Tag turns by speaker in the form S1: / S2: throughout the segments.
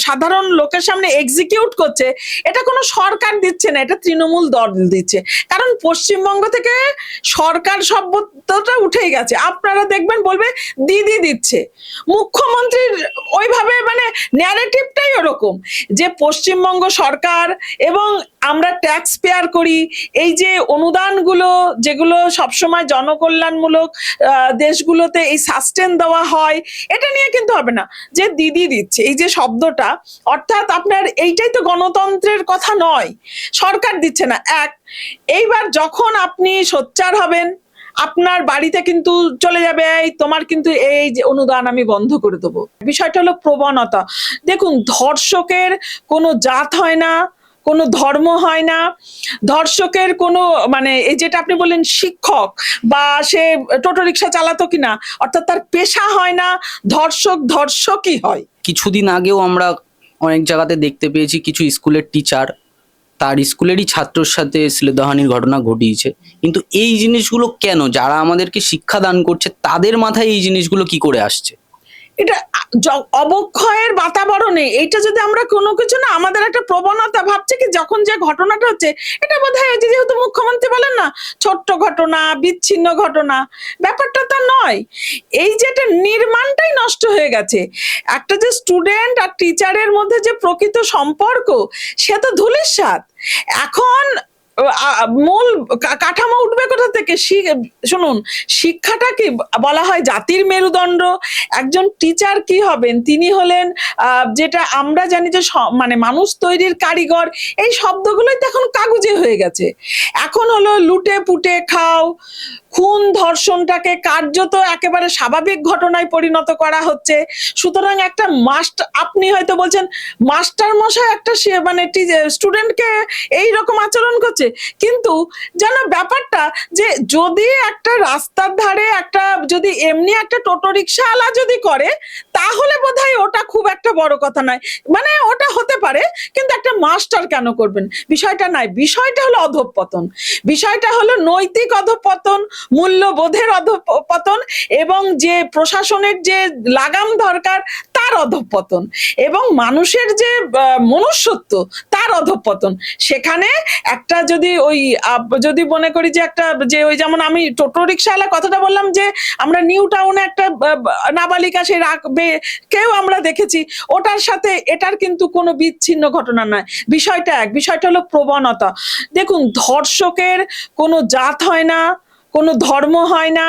S1: সাধারণ লোকের সামনে এক্সিকিউট করছে, এটা কোনো সরকার দিচ্ছে না, এটা তৃণমূল দল দিচ্ছে। কারণ পশ্চিমবঙ্গ থেকে সরকার সভ্যতাটা উঠে গেছে। আপনারা দেখবেন বলবে, দিদি দিচ্ছে। মুখ্যমন্ত্রীর ওইভাবে মানে ন্যারেটিভটাই ওরকম। যে পশ্চিমবঙ্গ সরকার এবং আমরা ট্যাক্স পেয়ার করি। এই যে অনুদানগুলো যেগুলো সবসময় জনকল্যাণমূলক দেশগুলোতে এই সাস্টেন দেওয়া হয়, এটা নিয়ে কিন্তু হবে না। যে দিদি দিচ্ছে, এই যে শব্দটা, অর্থাৎ আপনার এইটাই তো গণতন্ত্রের কথা নয়। সরকার দিচ্ছে না। এক, এইবার যখন আপনি সোচ্চার হবেন, আপনার বাড়িতে কিন্তু চলে যাবে, এই তোমার কিন্তু এই যে অনুদান আমি বন্ধ করে দেবো। বিষয়টা হলো প্রবণতা। দেখুন, ধর্ষকের কোনো জাত হয় না কোনো ধর্ম হয় না। ধর্ষকের কোনো মানে এই যেটা আপনি বললেন শিক্ষক বা সে টোটো রিক্সা চালাতো কিনা, অর্থাৎ তার পেশা হয় না, ধর্ষক ধর্ষকই হয়।
S2: কিছুদিন আগেও আমরা অনেক জায়গাতে দেখতে পেয়েছি কিছু স্কুলের টিচার, তার স্কুলেরই ছাত্রর সাথে শ্লেদহানির ঘটনা ঘটিয়েছে। কিন্তু এই জিনিসগুলো কেন? যারা আমাদেরকে শিক্ষা দান করছে, তাদের মাথায় এই জিনিসগুলো কি করে আসছে?
S1: এটা অবক্ষয়ের বাতাবরণে, এইটা যদি আমরা কোনো কিছু না, আমাদের একটা প্রবণতা ভাবছে কি, যখন যে ঘটনাটা হচ্ছে, এটা বোধ হয় যেহেতু মুখ্যমন্ত্রী বলেন না, ছোট্ট ঘটনা, বিচ্ছিন্ন ঘটনা, ব্যাপারটা তা নয়। এই যে এটা নির্মাণটাই নষ্ট হয়ে গেছে। একটা যে স্টুডেন্ট আর টিচারের মধ্যে যে প্রকৃত সম্পর্ক, সে তো ধুলির স্বাদ এখন মূল কাঠামো উঠবে কোথা থেকে? শুনুন, শিক্ষাটা কি? বলা হয় জাতির মেরুদণ্ড। একজন টিচার কি হবেন? তিনি হলেন যেটা আমরা জানি যে মানে মানুষ তৈরির কারিগর। এই শব্দগুলোই তো এখন কাগজে হয়ে গেছে। এখন হলো লুটে পুটে খাও খুন ধর্ষণটাকে কার্যত একেবারে স্বাভাবিক ঘটনায় পরিণত করা হচ্ছে? সুতরাং একটা মাস্টার আপনি হয়তো বলছেন, মাস্টার মশাই একটা মানে স্টুডেন্টকে এই রকম আচরণ করছে? কিন্তু যেন ব্যাপারটা যে যদি একটা রাস্তার ধারে একটা, যদি এমনি একটা টোটো রিক্সাওয়ালা যদি করে, তাহলে বোধহয় ওটা খুব একটা বড় কথা নয়। মানে ওটা হতে পারে, কিন্তু একটা মাস্টার কেন করবেন? বিষয়টা নাই। বিষয়টা হলো অধঃপতন। বিষয়টা হলো নৈতিক অধঃপতন, মূল্যবোধের অধঃপতন, এবং যে প্রশাসনের যে লাগাম দরকার, তার অধঃপতন। এবং মানুষের যে মনুষ্যত্ব, তার অধঃপতন। সেখানে একটা যদি ওই যদি মনে করি যে একটা যে ওই যেমন আমি টোটো রিক্সাওয়ালা কথাটা বললাম যে আমরা নিউ টাউনে একটা নাবালিকা সে রাখবে, কেউ আমরা দেখেছি। ওটার সাথে এটার কিন্তু কোনো বিচ্ছিন্ন ঘটনা নয়। বিষয়টা এক, বিষয়টা হলো প্রবণতা। দেখুন, ধর্ষকের কোনো জাত হয় না, কোনো ধর্ম হয় না।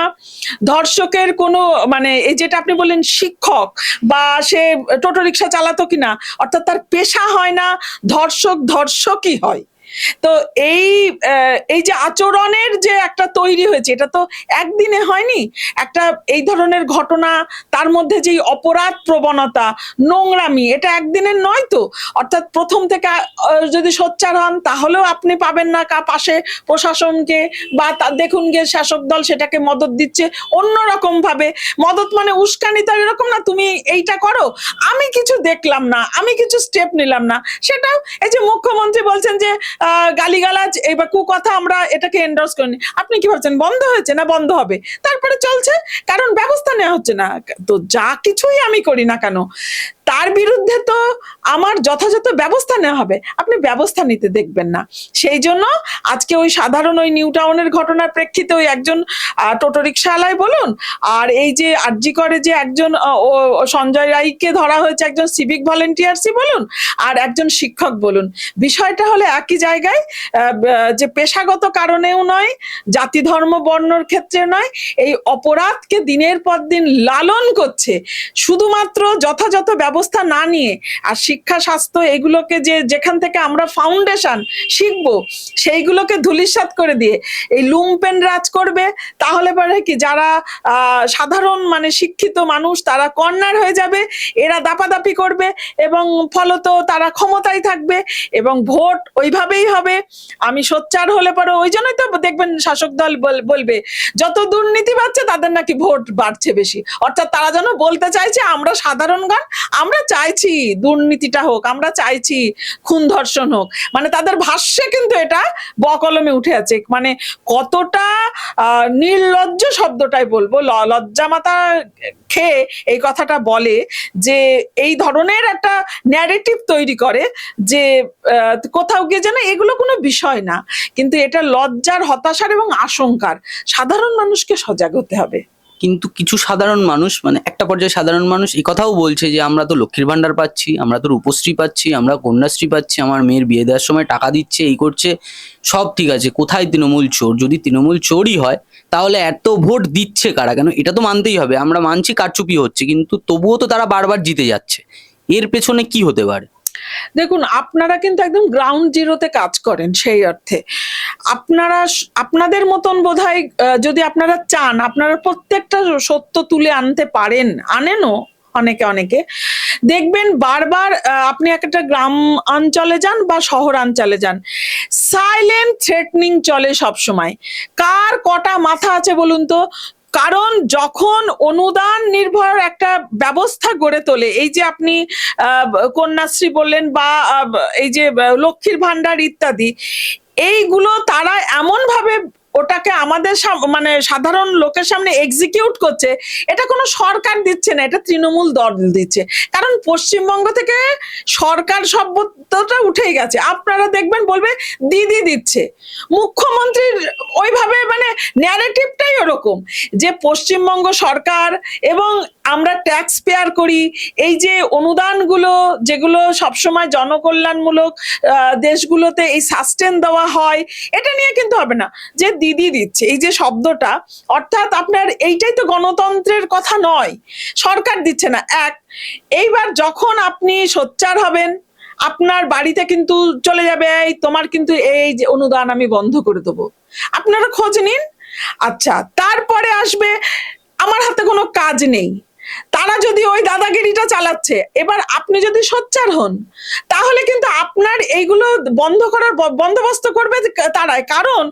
S1: ধর্ষকের কোনো মানে এই যেটা আপনি বললেন, শিক্ষক বা সে টোটো রিক্সা চালাতো কিনা, অর্থাৎ তার পেশা হয় না, ধর্ষক ধর্ষকই হয়। তো এই এই যে আচরণের যে একটা তৈরি হয়েছে, এটা তো একদিনে হয়নি। একটা এই ধরনের ঘটনা, তার মধ্যে যেই অপরাধ প্রবণতা, নোংরামি, এটা একদিনের নয় তো? অর্থাৎ প্রথম থেকে যদি সোচ্চার হন, তাহলেও আপনি পাবেন না কা, পাশে প্রশাসনকে বা দেখুন গিয়ে শাসক দল সেটাকে মদত দিচ্ছে অন্যরকম ভাবে মদত মানে উস্কানি তো এরকম না, তুমি এইটা করো। আমি কিছু দেখলাম না, আমি কিছু স্টেপ নিলাম না। সেটাও এই যে মুখ্যমন্ত্রী বলছেন যে গালিগালাজ, এবার কুকথা আমরা এটাকে এন্ডোর্স করিনি। আপনি কি ভাবছেন, বন্ধ হয়েছে না বন্ধ হবে? তারপরে চলছে, কারণ ব্যবস্থা নেওয়া হচ্ছে না। তো যা কিছুই আমি করি না কেন তার বিরুদ্ধে তো আমার যথাযথ ব্যবস্থা নেওয়া হবে। আপনি ব্যবস্থা নিতে দেখবেন না। সেই জন্য আজকে ওই সাধারণ ওই নিউ টাউনের ঘটনার প্রেক্ষিতে ওই একজন টোটো রিক্সাওয়ালাই বলুন, আর এই যে আরজি করে যে একজন সঞ্জয় রায়কে ধরা হয়েছে একজন সিভিক ভলেন্টিয়ার্সই বলুন, আর একজন শিক্ষক বলুন। বিষয়টা হলে একই জায়গায় যে পেশাগত কারণেও নয়, জাতি, ধর্ম, বর্ণর ক্ষেত্রে নয়, এই অপরাধকে দিনের পর দিন লালন করছে। শুধুমাত্র যথাযথ ব্যবস্থা না নিয়ে আর শিক্ষা, স্বাস্থ্য এগুলোকে যে যেখান থেকে আমরা ফাউন্ডেশন শিখব, সেইগুলোকে ধুলিসাৎ করে দিয়ে এই লুম্পেন রাজ করবে। তাহলে পরে কি যারা সাধারণ মানে শিক্ষিত মানুষ তারা কর্নার হয়ে যাবে, এরা দাপাদাপি করবে এবং ফলত তারা ক্ষমতায় থাকবে এবং ভোট ওইভাবেই হবে। আমি সোচ্চার হলে পরে ওই জন্যই তো দেখবেন শাসক দল বল- বলবে, যত দুর্নীতি বাড়ছে তাদের নাকি ভোট বাড়ছে বেশি। অর্থাৎ তারা যেন বলতে চাইছে, আমরা সাধারণগণ আমরা চাইছি দুর্নীতিটা হোক, আমরা চাইছি খুন ধর্ষণ হোক। মানে তাদের ভাষ্যে কিন্তু এটা বকলমে উঠে আছে। মানে কতটা নির্লজ্জ শব্দটাই বলব। ল- লজ্জামাতা খেয়ে এই কথাটা বলে যে এই ধরনের একটা ন্যারেটিভ তৈরি করে যে কোথাও গিয়ে যেন এগুলো কোনো বিষয় না। কিন্তু এটা লজ্জার হতাশার এবং আশঙ্কার। সাধারণ মানুষকে সজাগ হতে হবে।
S2: কিন্তু কিছু সাধারণ মানুষ মানে একটা পর্যায়ে সাধারণ মানুষ এই কথাও বলছে যে, আমরা তো লক্ষ্মীর ভাণ্ডার পাচ্ছি, আমরা তো রূপশ্রী পাচ্ছি, আমরা কন্যাশ্রী পাচ্ছি, আমার মেয়ের বিয়ে দেওয়ার সময় টাকা দিচ্ছে, এই করছে, সব ঠিক আছে, কোথায় তৃণমূল চোর? যদি তৃণমূল চোরই হয়, তাহলে এত ভোট দিচ্ছে কারা? কেন? এটা তো মানতেই হবে, আমরা মানছি কারচুপি হচ্ছে, কিন্তু তবুও তো তারা বারবার জিতে যাচ্ছে। এর পেছনে কি হতে পারে?
S1: দেখুন আপনারা কিন্তু একদম গ্রাউন্ড জিরোতে কাজ করেন সেই অর্থে। আপনারা আপনাদের মতন আহ, যদি আপনারা চান আপনারা প্রত্যেকটা সত্য তুলে আনতে পারেন আনেনও অনেকে অনেকে। দেখবেন বারবার আপনি একটা গ্রাম অঞ্চলে যান বা শহর অঞ্চলে যান সাইলেন্ট থ্রেটনিং চলে সব সময় কার কটা মাথা আছে বলুন তো? কারণ যখন অনুদান নির্ভর একটা ব্যবস্থা গড়ে তোলে, এই যে আপনি কন্যাশ্রী বললেন বা এই যে লক্ষ্মীর ভান্ডার ইত্যাদি, এইগুলো তারা এমন ভাবে ওটাকে আমাদের মানে সাধারণ লোকের সামনে এক্সিকিউট করছে, এটা কোনো সরকার দিচ্ছে না, এটা তৃণমূল দল দিচ্ছে। কারণ পশ্চিমবঙ্গ থেকে সরকার সভ্যতাটা উঠে গেছে। আপনারা দেখবেন বলবে, দিদি দিচ্ছে। মুখ্যমন্ত্রীর ওইভাবে মানে ন্যারেটিভটাই ওরকম। যে পশ্চিমবঙ্গ সরকার এবং আমরা ট্যাক্স পেয়ার করি। এই যে অনুদানগুলো যেগুলো সবসময় জনকল্যাণমূলক দেশগুলোতে এই সাস্টেন দেওয়া হয়, এটা নিয়ে কিন্তু হবে না। যে দিদি দিচ্ছে, এই যে শব্দটা, অর্থাৎ আপনার এইটাই তো গণতন্ত্রের কথা নয়। সরকার দিচ্ছে না। এক, এইবার যখন আপনি সোচ্চার হবেন, আপনার বাড়িতে কিন্তু চলে যাবে, এই তোমার কিন্তু এই যে অনুদান আমি বন্ধ করে দেবো। আপনারা খোঁজ নিন। আচ্ছা তারপরে আসবে, আমার হাতে কোনো কাজ নেই। তারা যদি ওই দাদাগিরিটা চালাচ্ছে, এবার আপনি যদি সোচ্চার হন, তাহলে কিন্তু আপনার এইগুলো বন্ধ করার বন্দোবস্ত করবে তারাই। কারণ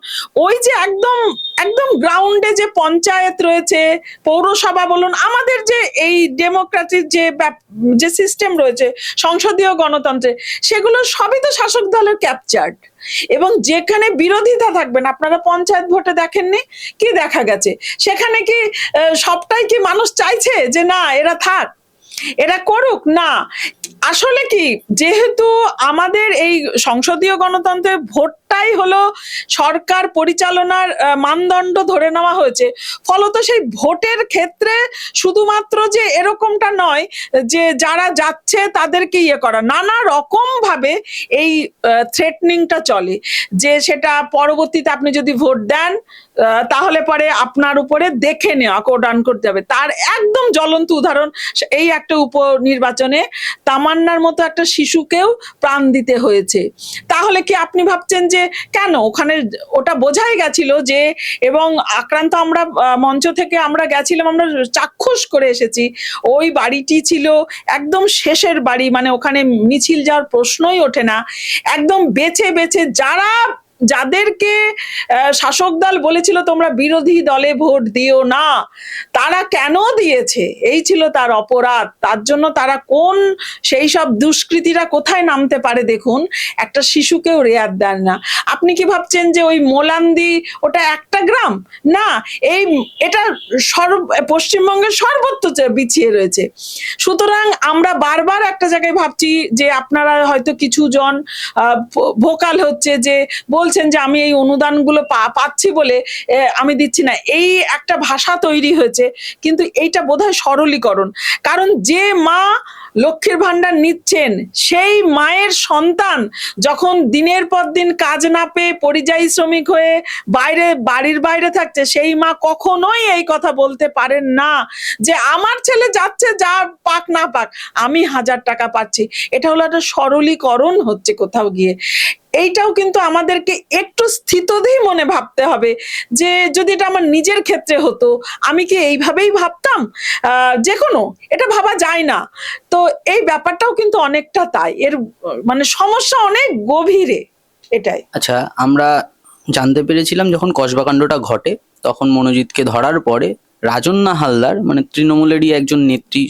S1: ওই যে একদম একদম গ্রাউন্ডে যে পঞ্চায়েত রয়েছে, পৌরসভা বলুন, আমাদের যে এই ডেমোক্রেটিক যে যে সিস্টেম রয়েছে, সংসদীয় গণতন্ত্রে, সেগুলো সবই তো শাসক দলের ক্যাপচার্ড এবং যেখানে বিরোধিতা থাকবেন আপনারা পঞ্চায়েত ভোটে দেখেননি? কি দেখা গেছে? সেখানে কি সবটাই কি মানুষ চাইছে যে না, এরা থাক? এরা করুক, না। আসলে কি, যেহেতু আমাদের এই সংসদীয় গণতন্ত্রের ভোটটাই হলো সরকার পরিচালনার মানদণ্ড ধরে নেওয়া হয়েছে, ফলত সেই ভোটের ক্ষেত্রে শুধুমাত্র যে এরকমটা নয়, যে যারা যাচ্ছে তাদেরকে ইয়ে করা, নানা রকম ভাবে এই থ্রেটনিংটা চলে, যে সেটা পরবর্তীতে আপনি যদি ভোট দেন তাহলে পরে আপনার উপরে দেখে নেওয়া কোডান করতে হবে তার একদম জ্বলন্ত উদাহরণ, এই একটা উপনির্বাচনে তামান্নার মতো একটা শিশুকেও প্রাণ দিতে হয়েছে। তাহলে কি আপনি ভাবছেন যে কেন? ওখানে ওটা বোঝাই গেছিল যে, এবং আক্রান্ত আমরা মঞ্চ থেকে আমরা গেছিলাম, আমরা চাক্ষুষ করে এসেছি। ওই বাড়িটি ছিল একদম শেষের বাড়ি মানে ওখানে মিছিল যাওয়ার প্রশ্নই ওঠে না। একদম বেছে বেছে যারা যাদেরকে শাসক দল বলেছিল তোমরা বিরোধী দলে ভোট দিও না, তারা কেন দিয়েছে? এই ছিল তার অপরাধ। তার জন্য তারা কোন সেই সব দুষ্কৃতীরা কোথায় নামতে পারে দেখুন, একটা শিশুকেও রেয়াত দেন না। আপনি কি ভাবছেন যে ওই মোলান্দি, ওটা একটা গ্রাম? না, এই এটা সর্ব, পশ্চিমবঙ্গের সর্বত্র বিছিয়ে রয়েছে। সুতরাং আমরা বারবার একটা জায়গায় ভাবছি যে আপনারা হয়তো কিছু জন ভোকাল হচ্ছে যে বলছেন যে আমি এই অনুদানগুলো পাচ্ছি বলে আমি দিচ্ছি না। এই একটা ভাষা তৈরি হয়েছে, কিন্তু এইটা বোধহয় সরলীকরণ। কারণ যে মা লক্ষ্মীর ভান্ডার নিচ্ছেন, সেই মায়ের সন্তান যখন দিনের পর দিন কাজ না পেয়ে পরিযায়ী শ্রমিক হয়ে বাইরে, বাড়ির বাইরে থাকছে, সেই মা কখনোই এই কথা বলতে পারেন না যে আমার ছেলে যাচ্ছে, যা পাক না পাক, আমি হাজার টাকা পাচ্ছি। এটা হলো একটা সরলীকরণ হচ্ছে কোথাও গিয়ে। এইটাও কিন্তু আমাদেরকে একটু স্থিতধী মনে ভাবতে হবে যে যদি এটা আমার নিজের ক্ষেত্রে হতো, আমি কি এইভাবেই ভাবতাম? যে কোনো, এটা ভাবা যায় না। তো এই ব্যাপারটাও কিন্তু অনেকটা তাই। এর মানে সমস্যা অনেক গভীরে এটাই।
S2: আচ্ছা আমরা জানতে পেরেছিলাম যখন কসবাকাণ্ডটা ঘটে, তখন মনোজিৎকে ধরার পরে রাজন্না হালদার মানে তৃণমূলেরই একজন নেত্রী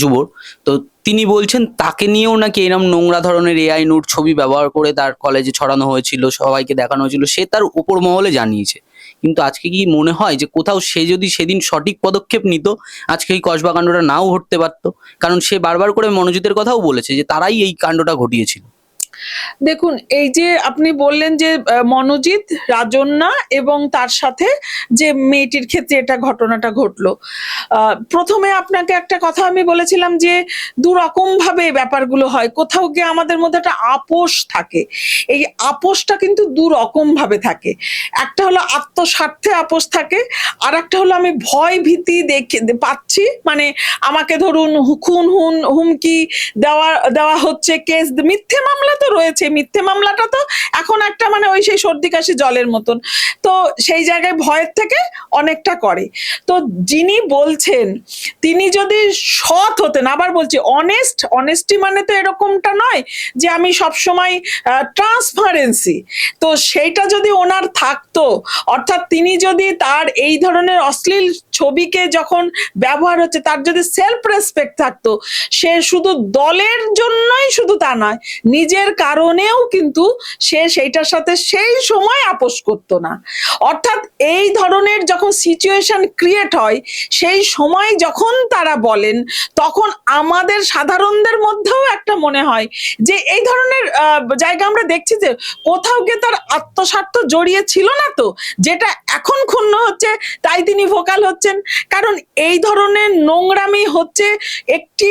S2: যুবর তো তিনি বলছেন, তাকে নিয়েও নাকি এরম নোংরা ধরনের এআই নোট ছবি ব্যবহার করে তার কলেজে ছড়ানো হয়েছিল, সবাইকে দেখানো হয়েছিল, সে তার উপর মহলে জানিয়েছে। কিন্তু আজকে কি মনে হয় যে কোথাও সে যদি সেদিন সঠিক পদক্ষেপ নিত, আজকে এই কসবা কাণ্ডটা নাও ঘটতে পারতো? কারণ সে বারবার করে মনোজিতের কথাও বলেছে যে তারাই এই কাণ্ডটা ঘটিয়েছিল।
S1: দেখুন, এই যে আপনি বললেন যে মনোজিৎ রাজন্যা এবং তার সাথে যে মেয়েটির ক্ষেত্রে এটা ঘটনাটা ঘটলো। প্রথমে আপনাকে একটা কথা আমি বলেছিলাম যে দু রকম ভাবে ব্যাপারগুলো হয়। কোথাও গিয়ে আমাদের মধ্যে একটা আপোষ থাকে। এই আপোষটা কিন্তু দু রকম ভাবে থাকে। একটা হলো আত্মস্বার্থে আপোষ থাকে আর একটা হলো আমি ভয় ভীতি দেখে, পাচ্ছি। মানে আমাকে ধরুন খুন হুন, হুমকি দেওয়া দেওয়া হচ্ছে, কেস, মিথ্যে মামলা তো রয়েছে, মিথ্যে মামলাটা তো এখন একটা মানে ওই সেই সর্দি কাশি জলের মতন। তো সেই জায়গায় ভয়ের থেকে অনেকটা করে। তো যিনি বলছেন, তিনি যদি সৎ হতেন, আবার বলছি অনেস্ট অনেস্টি মানে তো এরকমটা নয় যে আমি সবসময় ট্রান্সপারেন্সি তো সেইটা যদি ওনার থাকতো, অর্থাৎ তিনি যদি তার এই ধরনের অশ্লীল ছবিকে যখন ব্যবহার হচ্ছে, তার যদি সেলফ রেসপেক্ট থাকতো, সে শুধু দলের জন্যই শুধু তা নয়, নিজের কারণেও কিন্তু সে সেইটার সাথে সেই সময় আপোষ করতো না। অর্থাৎ এই ধরনের যখন সিচুয়েশন ক্রিয়েট হয়, সেই সময় যখন তারা বলেন, তখন আমাদের সাধারণদের মধ্যেও একটা মনে হয় যে এই ধরনের জায়গা আমরা দেখছি যে কোথাও গিয়ে তার আত্মস্বার্থ জড়িয়ে ছিল না তো, যেটা এখন ক্ষুণ্ণ হচ্ছে, তাই তিনি ভোকাল হচ্ছেন। কারণ এই ধরনের নোংরামি হচ্ছে একটি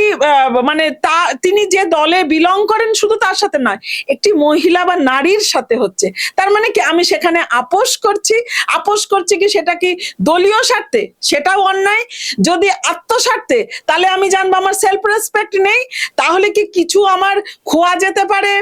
S1: মানে তা, তিনি যে দলে বিলং করেন শুধু তার সাথে নয়, একটি মহিলা বা নারীর সাথে হচ্ছে। তার মানে কি, আমি সেখানে আপোষ করছি আপোষ করছি কি সেটা কি দলীয় স্বার্থে? সেটাও অন্যায়। যদি আত্মস্বার্থে, তাহলে আমি জানব আমার সেলফ রেসপেক্ট নেই, তাহলে কি কিছু আমার খোয়া যেতে পারে?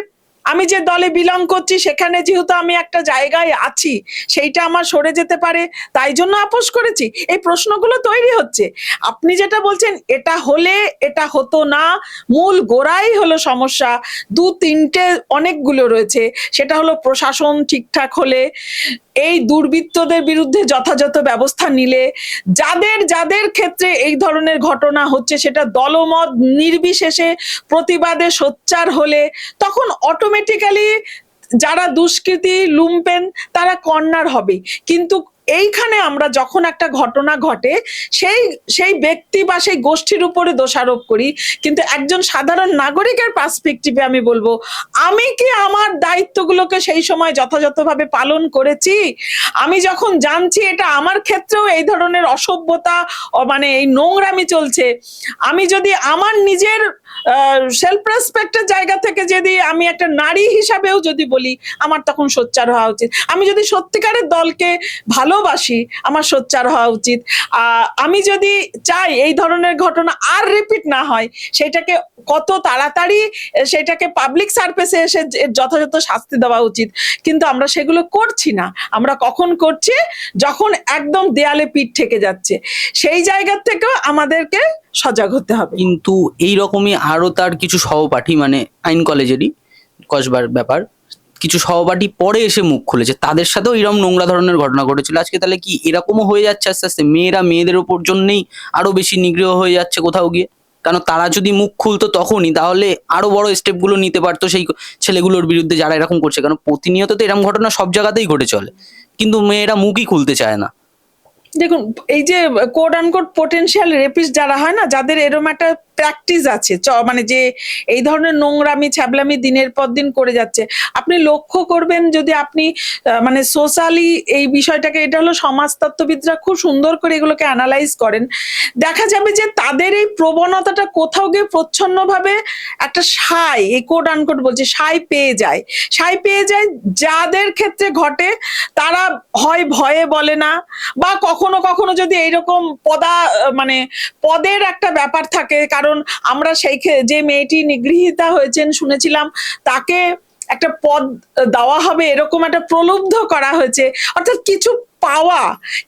S1: আমি যে দলে বিলং করছি, সেখানে যেহেতু আমি একটা জায়গায় আছি, সেইটা আমার সরে যেতে পারে, তাই জন্য আপোষ করেছি। এই প্রশ্নগুলো তৈরি হচ্ছে। আপনি যেটা বলছেন, এটা হলে এটা হতো না, মূল গোড়াই হলো সমস্যা। দু তিনটে অনেকগুলো রয়েছে, সেটা হলো প্রশাসন ঠিকঠাক হলে এই দুর্বৃত্তদের বিরুদ্ধে যথাযথ ব্যবস্থা নিলে যাদের যাদের ক্ষেত্রে এই ধরনের ঘটনা হচ্ছে সেটা দলমত নির্বিশেষে প্রতিবাদে সোচ্চার হলে তখন অটোমেটিক্যালি যারা দুষ্কৃতি, লুম্পেন, তারা কর্নার হবে। কিন্তু এইখানে আমরা যখন একটা ঘটনা ঘটে, সেই সেই ব্যক্তি বা সেই গোষ্ঠীর উপরে দোষারোপ করি। কিন্তু একজন সাধারণ নাগরিকের পার্সপেক্টিভে আমি বলব, আমি কি আমার দায়িত্বগুলোকে সেই সময় যথাযথভাবে পালন করেছি? আমি যখন জানছি এটা আমার ক্ষেত্রেও এই ধরনের অসভ্যতা মানে এই নোংরামি চলছে, আমি যদি আমার নিজের সেলফ রেসপেক্টের জায়গা থেকে যদি আমি একটা নারী হিসাবেও যদি বলি, আমার তখন সোচ্চার হওয়া উচিত। আমি যদি সত্যিকারের দলকে ভালোবাসি, আমার সোচ্চার হওয়া উচিত। আমি যদি চাই এই ধরনের ঘটনা আর রিপিট না হয়, সেটাকে কত তাড়াতাড়ি, সেটাকে পাবলিক সার্ভিসে এসে যথাযথ শাস্তি দেওয়া উচিত। কিন্তু আমরা সেগুলো করছি না। আমরা কখন করছি? যখন একদম দেয়ালে পিঠ থেকে যাচ্ছে। সেই জায়গা থেকেও আমাদেরকে সজাগ হতে হবে।
S2: কিন্তু এই রকমই আরও তার কিছু সহপাঠী মানে আইন কলেজেরই কসবার ব্যাপার, কিছু সহপাঠী পরে এসে মুখ খুলেছে। তাদের সাথেও এরকম নোংরা ধরনের ঘটনা ঘটেছিল। আজকে তাহলে কি এরকমও হয়ে যাচ্ছে আস্তে আস্তে? মেয়েরা মেয়েদের ওপর জন্যই আরও বেশি নিগ্রহ হয়ে যাচ্ছে কোথাও গিয়ে? কারণ তারা যদি মুখ খুলতো তখনই, তাহলে আরও বড় স্টেপগুলো নিতে পারতো সেই ছেলেগুলোর বিরুদ্ধে যারা এরকম করছে। কারণ প্রতিনিয়ত তো এরকম ঘটনা সব জায়গাতেই ঘটে চলে। কিন্তু মেয়েরা মুখই খুলতে চায় না।
S1: দেখুন, এই যে কোড আনকোড পোটেনশিয়াল রেপিস্ট যারা হয় না, যাদের এরম একটা প্র্যাকটিস আছে মানে যে এই ধরনের নোংরামি, ছ্যাবলামি দিনের পর দিন করে যাচ্ছে, আপনি লক্ষ্য করবেন যদি আপনি মানে সোশ্যালি এই বিষয়টাকে, এটা হলো সমাজতত্ত্ববিদরা খুব সুন্দর করে এগুলোকে অ্যানালাইজ করেন। দেখা যাবে যে তাদের এই প্রবণতাটা কোথাও গিয়ে প্রচ্ছন্নভাবে একটা সাই, এই কোড আনকোড বলছে, সাই পেয়ে যায়। সাই পেয়ে যায় যাদের ক্ষেত্রে ঘটে, তারা হয় ভয়ে বলে না, বা কখনো কখনো কখনো যদি এইরকম পদা মানে পদের একটা ব্যাপার থাকে, কারণ আমরা সেই যে মেয়েটি নিগৃহীতা হয়েছেন শুনেছিলাম, তাকে একটা পদ দেওয়া হবে, এরকম একটা প্রলুব্ধ করা হয়েছে। অর্থাৎ কিছু পাওয়া,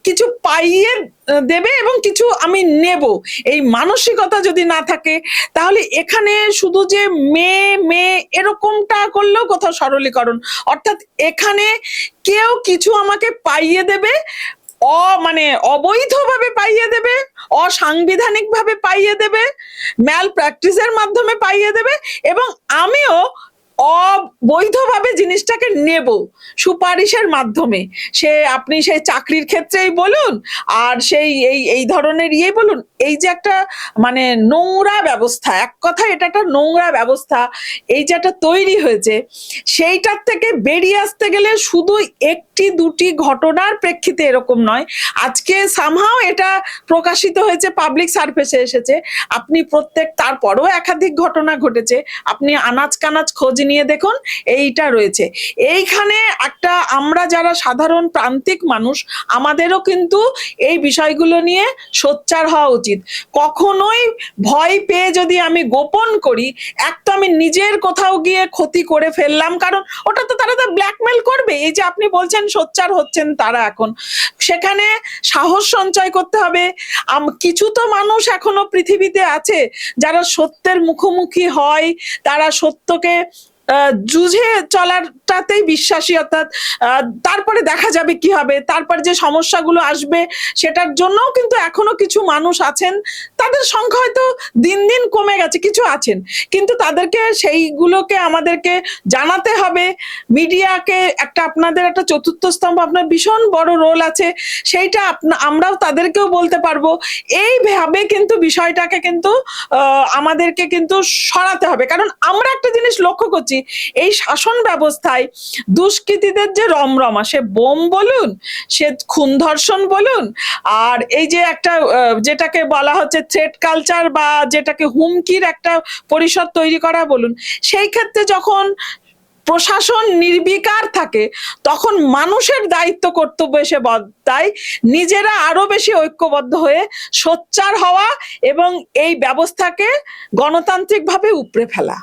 S1: কিছু পাইয়ে দেবে এবং কিছু আমি নেব। এই মানসিকতা যদি না থাকে, তাহলে এখানে শুধু যে মেয়ে মেয়ে, এরকমটা করলেও কোথাও সরলীকরণ। অর্থাৎ এখানে কেউ কিছু আমাকে পাইয়ে দেবে অ মানে অবৈধভাবে পাইয়ে দেবে অসাংবিধানিক ভাবে পাইয়ে দেবে ম্যাল প্র্যাকটিসের মাধ্যমে পাইয়ে দেবে, এবং আমিও অবৈধভাবে জিনিসটাকে নেব সুপারিশের মাধ্যমে। সে, আপনি সেই চাকরির ক্ষেত্রেই বলুন, আর সেই, এই এই ধরনের ইয়ে বলুন, এই যে একটা মানে নোংরা ব্যবস্থা, এক কথা এটা একটা নোংরা ব্যবস্থা, এই যে একটা তৈরি হয়েছে, সেইটার থেকে বেরিয়ে আসতে গেলে শুধু একটি দুটি ঘটনার প্রেক্ষিতে এরকম নয়, আজকে সামহাও এটা প্রকাশিত হয়েছে পাবলিক সার্ভিসে এসেছে, আপনি প্রত্যেক, তারপরও একাধিক ঘটনা ঘটেছে, আপনি আনাজ কানাজ খোঁজ নিয়ে দেখুন এইটা রয়েছে। এইখানে একটা আমরা যারা সাধারণ প্রান্তিক মানুষ, আমাদেরও কিন্তু এই বিষয়গুলো নিয়ে সোচ্চার হওয়া উচিত। কখনোই ভয় পেয়ে যদি আমি গোপন করি এক তো আমি নিজের কোথাও গিয়ে ক্ষতি করে ফেললাম, কারণ ওটা তো তারা তো ব্ল্যাকমেল করবে। এই যে আপনি বলছেন সোচ্চার হচ্ছেন তারা এখন। সেখানে সাহস সঞ্চয় করতে হবে। কিছু তো মানুষ এখনও পৃথিবীতে আছে যারা সত্যের মুখোমুখি হয়, তারা সত্যকে যুঝে চলারটাতেই বিশ্বাসী অর্থাৎ তারপরে দেখা যাবে কি হবে, তারপর যে সমস্যাগুলো আসবে সেটার জন্যও কিন্তু এখনও কিছু মানুষ আছেন, তাদের সংখ্যা হয়তো দিন দিন কমে গেছে, কিছু আছেন, কিন্তু তাদেরকে সেইগুলোকে আমাদেরকে জানাতে হবে। মিডিয়াকে একটা আপনাদের একটা চতুর্থ স্তম্ভ, আপনার ভীষণ বড় রোল আছে, সেইটা আপনা- আমরাও তাদেরকেও বলতে পারব। এইভাবে কিন্তু বিষয়টাকে কিন্তু আমাদেরকে কিন্তু সরাতে হবে। কারণ আমরা একটা জিনিস লক্ষ্য করছি, এই শাসন ব্যবস্থায় দুষ্কৃতীদের যে রমরমা, সে বোম বলুন, সে খুন ধর্ষণ বলুন, আর এই যে একটা যেটাকে বলা হচ্ছে থ্রেড কালচার বা যেটাকে হুমকির একটা পরিষদ তৈরি করা বলুন, সেই ক্ষেত্রে যখন প্রশাসন নির্বিকার থাকে, তখন মানুষের দায়িত্ব কর্তব্য এসে বদায় নিজেরা আরও বেশি ঐক্যবদ্ধ হয়ে সোচ্চার হওয়া এবং এই ব্যবস্থাকে গণতান্ত্রিকভাবে উপড়ে ফেলা।